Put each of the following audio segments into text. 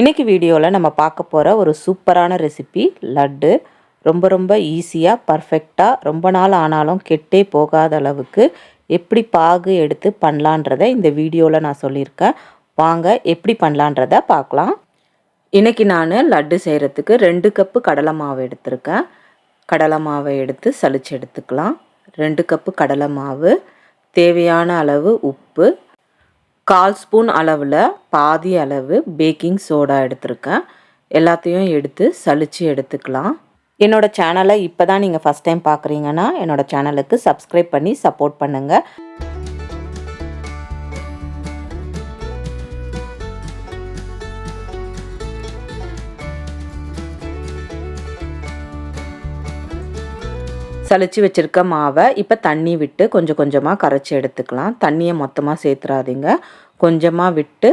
இன்றைக்கி வீடியோவில் நம்ம பார்க்க போகிற ஒரு சூப்பரான ரெசிபி லட்டு. ரொம்ப ரொம்ப ஈஸியாக பர்ஃபெக்டாக ரொம்ப நாள் ஆனாலும் கெட்டே போகாத அளவுக்கு எப்படி பாகு எடுத்து பண்ணலான்றதை இந்த வீடியோவில் நான் சொல்லியிருக்கேன். வாங்க எப்படி பண்ணலான்றத பார்க்கலாம். இன்றைக்கி நான் லட்டு செய்கிறதுக்கு ரெண்டு கப்பு கடலை மாவு எடுத்திருக்கேன். கடலை மாவை எடுத்து சளிச்சு எடுத்துக்கலாம். ரெண்டு கப்பு கடலை மாவு. தேவையான அளவு உப்பு. கால் ஸ்பூன் அளவில் பாதி அளவு பேக்கிங் சோடா எடுத்திருக்கேன். எல்லாத்தையும் எடுத்து சளிச்சு எடுத்துக்கலாம். என்னோட சேனலை இப்போ தான் நீங்கள் ஃபஸ்ட் டைம் பார்க்குறீங்கன்னா என்னோட சேனலுக்கு சப்ஸ்கிரைப் பண்ணி சப்போர்ட் பண்ணுங்கள் சளிச்சு வச்சுருக்க மாவை இப்போ தண்ணி விட்டு கொஞ்சம் கொஞ்சமாக கரைச்சி எடுத்துக்கலாம். தண்ணியை மொத்தமாக சேர்த்துறாதீங்க. கொஞ்சமாக விட்டு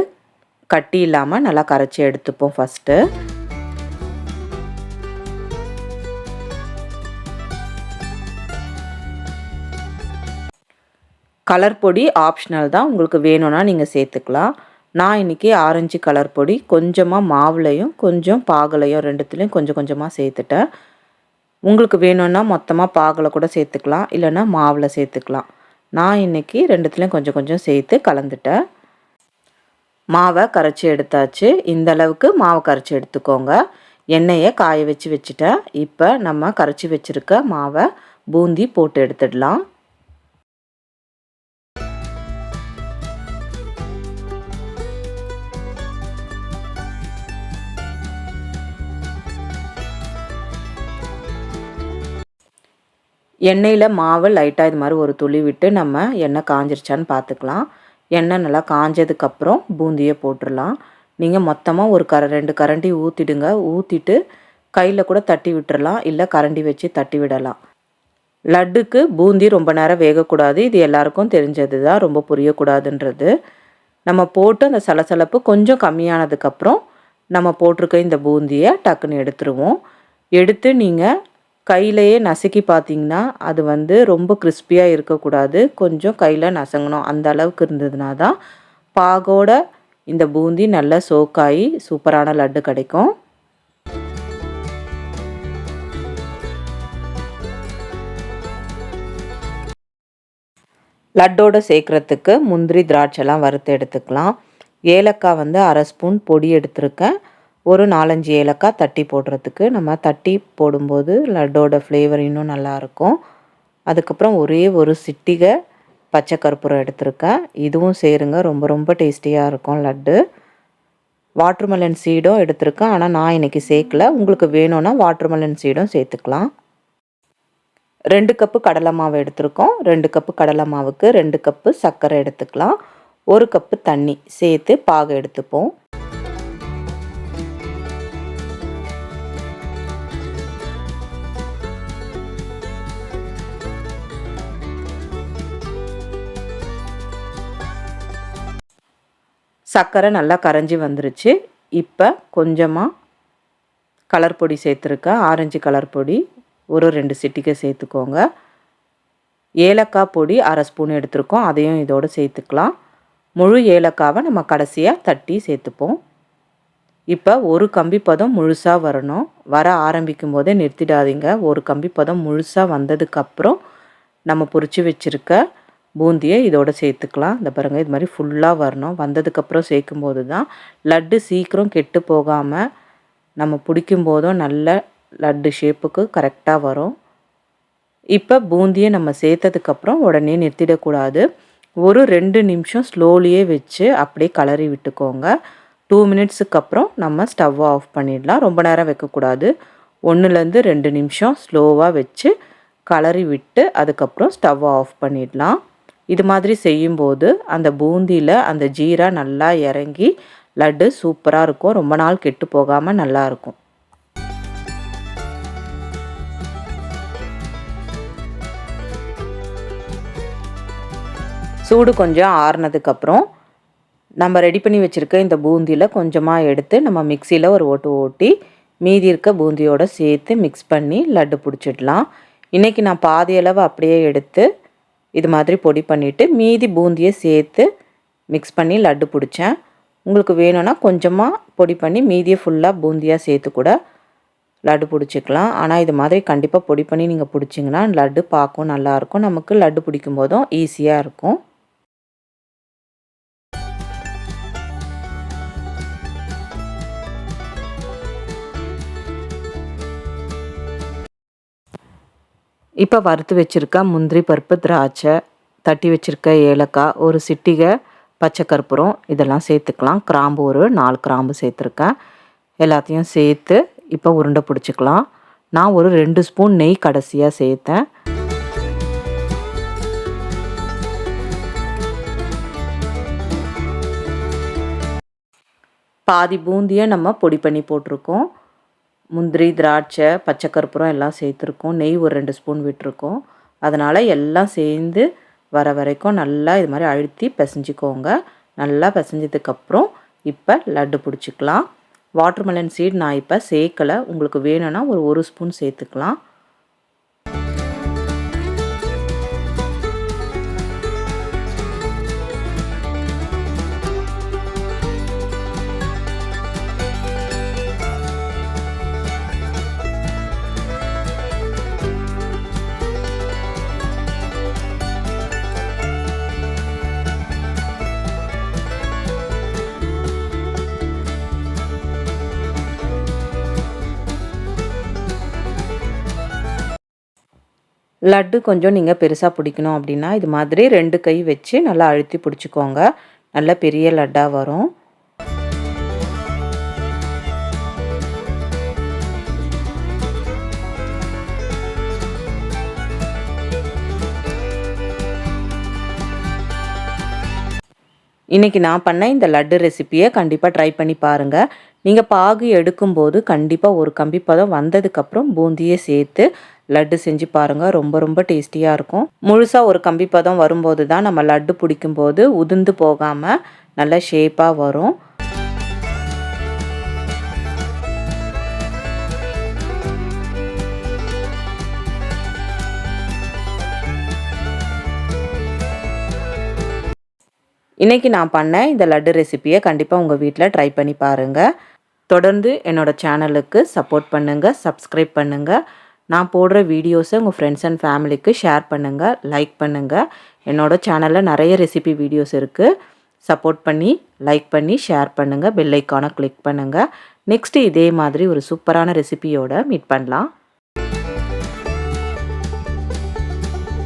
கட்டி இல்லாமல் நல்லா கரைச்சி எடுத்துப்போம் ஃபஸ்ட்டு கலர் பொடி ஆப்ஷனல் தான். உங்களுக்கு வேணும்னா நீங்கள் சேர்த்துக்கலாம். நான் இன்றைக்கி ஆரஞ்சு கலர் பொடி. கொஞ்சமாக மாவுலையும் கொஞ்சம் பாகலையும் ரெண்டுத்துலேயும் கொஞ்சம் கொஞ்சமாக சேர்த்துட்டேன். உங்களுக்கு வேணும்னா மொத்தமாக பாகில் கூட சேர்த்துக்கலாம் இல்லைன்னா மாவில் சேர்த்துக்கலாம். நான் இன்றைக்கி ரெண்டுத்துலேயும் கொஞ்சம் கொஞ்சம் சேர்த்து கலந்துட்டேன். மாவை கரைச்சி எடுத்தாச்சு. இந்த அளவுக்கு மாவை கரைச்சி எடுத்துக்கோங்க. எண்ணெயை காய வச்சு வச்சுட்டேன். இப்போ நம்ம கரைச்சி வச்சுருக்க மாவை பூந்தி போட்டு எடுத்துடலாம். எண்ணெயில் மாவு லைட்டாக இது மாதிரி ஒரு துளி விட்டு நம்ம எண்ணெய் காஞ்சிருச்சான்னு பார்த்துக்கலாம் எண்ணெய் நல்லா காஞ்சதுக்கப்புறம் பூந்தியை போட்டுடலாம் நீங்கள் மொத்தமாக ஒரு கர ரெண்டு கரண்டி ஊற்றிடுங்க ஊற்றிட்டு கையில் கூட தட்டி விட்டுறலாம். இல்லை கரண்டி வச்சு தட்டி விடலாம். லட்டுக்கு பூந்தி ரொம்ப நேரம் வேகக்கூடாது. இது எல்லாருக்கும் தெரிஞ்சது தான் ரொம்ப புரியக்கூடாதுன்றது. நம்ம போட்டு அந்த சலசலப்பு கொஞ்சம் கம்மியானதுக்கப்புறம் நம்ம போட்டிருக்க இந்த பூந்தியை டக்குன்னு எடுத்துருவோம். எடுத்து நீங்கள் கையிலையே நசுக்கி பார்த்தீங்கன்னா அது வந்து ரொம்ப கிறிஸ்பியாக இருக்கக்கூடாது. கொஞ்சம் கையில் நசங்கணும். அந்த அளவுக்கு இருந்ததுனா தான் பாகோட இந்த பூந்தி நல்லா சோக்காகி சூப்பரான லட்டு கிடைக்கும். லட்டோடு சேர்க்குறதுக்கு முந்திரி திராட்சைலாம் வறுத்து எடுத்துக்கலாம். ஏலக்காய் வந்து அரை ஸ்பூன் பொடி எடுத்திருக்கேன். ஒரு நாலஞ்சு ஏலக்காய் தட்டி போடுறதுக்கு நம்ம தட்டி போடும்போது லட்டோட ஃப்ளேவர் இன்னும் நல்லாயிருக்கும். அதுக்கப்புறம் ஒரே ஒரு சிட்டிகை பச்சை கற்பூரம் எடுத்திருக்கேன். இதுவும் சேருங்க ரொம்ப ரொம்ப டேஸ்டியாக இருக்கும் லட்டு. வாட்டர்மெலன் சீடும் எடுத்திருக்கேன் ஆனால் நான் இன்றைக்கி சேர்க்கல. உங்களுக்கு வேணும்னா வாட்டர்மெலன் சீடும் சேர்த்துக்கலாம். ரெண்டு கப்பு கடலை மாவு எடுத்திருக்கோம். ரெண்டு கப்பு கடலை மாவுக்கு ரெண்டு கப்பு சர்க்கரை எடுத்துக்கலாம். ஒரு கப்பு தண்ணி சேர்த்து பாகு எடுத்துப்போம். சர்க்கரை நல்லா கரைஞ்சி வந்துருச்சு. இப்போ கொஞ்சமாக கலர் பொடி சேர்த்துருக்கேன் ஆரஞ்சு கலர் பொடி ஒரு ரெண்டு சிட்டிக்கை சேர்த்துக்கோங்க. ஏலக்காய் பொடி அரை ஸ்பூன் எடுத்துருக்கோம். அதையும் இதோடு சேர்த்துக்கலாம். முழு ஏலக்காவை நம்ம கடைசியாக தட்டி சேர்த்துப்போம். இப்போ ஒரு கம்பி பதம் முழுசாக வரணும். வர ஆரம்பிக்கும் போதே நிறுத்திடாதீங்க. ஒரு கம்பி பதம் முழுசாக வந்ததுக்கப்புறம் நம்ம பொறிச்சு வச்சுருக்க பூந்தியை இதோடு சேர்த்துக்கலாம். இந்த பாருங்கள் இது மாதிரி ஃபுல்லாக வரணும். வந்ததுக்கப்புறம் சேர்க்கும் போது தான் லட்டு சீக்கிரம் கெட்டு போகாமல் நம்ம பிடிக்கும் போதும் நல்ல லட்டு ஷேப்புக்கு கரெக்டாக வரும். இப்போ பூந்தியை நம்ம சேர்த்ததுக்கப்புறம் உடனே நிறுத்திடக்கூடாது. ஒரு ரெண்டு நிமிஷம் ஸ்லோலியே வச்சு அப்படியே கலரி விட்டுக்கோங்க. டூ மினிட்ஸுக்கு அப்புறம் நம்ம ஸ்டவ்வை ஆஃப் பண்ணிடலாம். ரொம்ப நேரம் வைக்கக்கூடாது. ஒன்றுலேருந்து ரெண்டு நிமிஷம் ஸ்லோவாக வச்சு கலரி விட்டு அதுக்கப்புறம் ஸ்டவ்வை ஆஃப் பண்ணிடலாம். இது மாதிரி செய்யும்போது அந்த பூந்தியில் அந்த ஜீரா நல்லா இறங்கி லட்டு சூப்பராக இருக்கும். ரொம்ப நாள் கெட்டு போகாமல் நல்லாயிருக்கும் சூடு கொஞ்சம் ஆறுனதுக்கப்புறம் நம்ம ரெடி பண்ணி வச்சுருக்க இந்த பூந்தியில் கொஞ்சமாக எடுத்து நம்ம மிக்சியில் ஒரு ஓட்டு ஓட்டி மீதி இருக்க பூந்தியோடு சேர்த்து மிக்ஸ் பண்ணி லட்டு பிடிச்சிடலாம். இன்றைக்கி நான் பாதி அளவு அப்படியே எடுத்து இது மாதிரி பொடி பண்ணிவிட்டு மீதி பூந்தியை சேர்த்து மிக்ஸ் பண்ணி லட்டு பிடிச்சேன். உங்களுக்கு வேணும்னா கொஞ்சமாக பொடி பண்ணி மீதியை ஃபுல்லாக பூந்தியாக சேர்த்து கூட லட்டு பிடிச்சிக்கலாம். ஆனால் இது மாதிரி கண்டிப்பாக பொடி பண்ணி நீங்கள் பிடிச்சிங்கன்னா லட்டு பார்க்கும் நல்லாயிருக்கும் நமக்கு லட்டு பிடிக்கும் போதும் ஈஸியாக இருக்கும். இப்போ வறுத்து வச்சுருக்க முந்திரி பருப்பு திராட்சை தட்டி வச்சுருக்க ஏலக்காய் ஒரு சிட்டிகை பச்சை கற்பூரம் இதெல்லாம் சேர்த்துக்கலாம். கிராம்பு ஒரு நாலு கிராம்பு சேர்த்துருக்கேன். எல்லாத்தையும் சேர்த்து இப்போ உருண்டை பிடிச்சிக்கலாம். நான் ஒரு ரெண்டு ஸ்பூன் நெய் கடைசியாக சேர்த்தேன். பாதி பூந்தியை நம்ம பொடி பண்ணி போட்டிருக்கோம். முந்திரி திராட்சை பச்சை கற்பூரம் எல்லாம் சேர்த்துருக்கோம். நெய் ஒரு ரெண்டு ஸ்பூன் விட்டுருக்கோம். அதனால் எல்லாம் சேர்ந்து வர வரைக்கும் நல்லா இது மாதிரி அழுத்தி பிசைஞ்சிக்கோங்க. நல்லா பிசைஞ்சதுக்கப்புறம் இப்போ லட்டு பிடிச்சிக்கலாம். வாட்டர்மெலன் சீட் நான் இப்போ சேர்க்கலை. உங்களுக்கு வேணும்னா ஒரு ஒரு ஸ்பூன் சேர்த்துக்கலாம். லட்டு கொஞ்சம் நீங்கள் பெருசாக பிடிக்கணும் அப்படின்னா இது மாதிரி ரெண்டு கை வச்சு நல்லா அழுத்தி பிடிச்சிக்கோங்க. நல்ல பெரிய லட்டாக வரும். இன்றைக்கி நான் பண்ண இந்த லட்டு ரெசிப்பியை கண்டிப்பாக ட்ரை பண்ணி பாருங்கள் நீங்கள் பாகு எடுக்கும்போது கண்டிப்பாக ஒரு கம்பி பதம் வந்ததுக்கப்புறம் பூந்தியை சேர்த்து லட்டு செஞ்சு பாருங்கள் ரொம்ப ரொம்ப டேஸ்டியாக இருக்கும். முழுசாக ஒரு கம்பி பதம் வரும்போது தான் நம்ம லட்டு பிடிக்கும்போது உதிர்ந்து போகாமல் நல்ல ஷேப்பாக வரும். இன்றைக்கி நான் பண்ண இந்த லட்டு ரெசிப்பியை கண்டிப்பாக உங்கள் வீட்டில் ட்ரை பண்ணி பாருங்கள் தொடர்ந்து என்னோடய சேனலுக்கு சப்போர்ட் பண்ணுங்கள் சப்ஸ்கிரைப் பண்ணுங்கள் நான் போடுற வீடியோஸை உங்கள் ஃப்ரெண்ட்ஸ் அண்ட் ஃபேமிலிக்கு ஷேர் பண்ணுங்கள் லைக் பண்ணுங்கள் என்னோடய சேனலில் நிறைய ரெசிபி வீடியோஸ் இருக்குது சப்போர்ட் பண்ணி லைக் பண்ணி ஷேர் பண்ணுங்கள் பெல் ஐக்கானை கிளிக் பண்ணுங்கள் நெக்ஸ்ட்டு இதே மாதிரி ஒரு சூப்பரான ரெசிபியோடு மீட் பண்ணலாம்.